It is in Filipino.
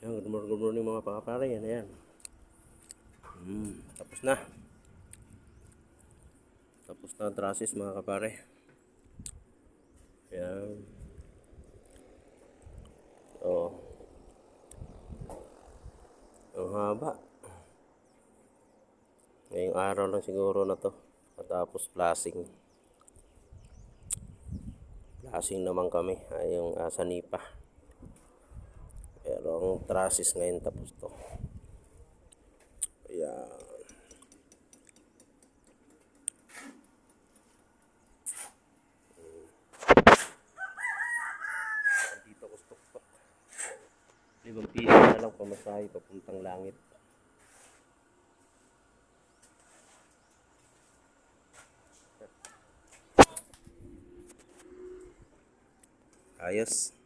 Yan, good morning, good morning mga pakapare. Yan, yan. Hmm, tapos na. Tapos na trasis mga kapare. Yan. Oh. Ang haba. Ngayong araw lang siguro na to. Tapos flashing. Flashing naman kami. Ay, yung uh, sanipa. Ang trasis ngayon tapos to. Ayan. Dito ko stok-stok. Limang piso na lang pamasahe papuntang langit. Ayos.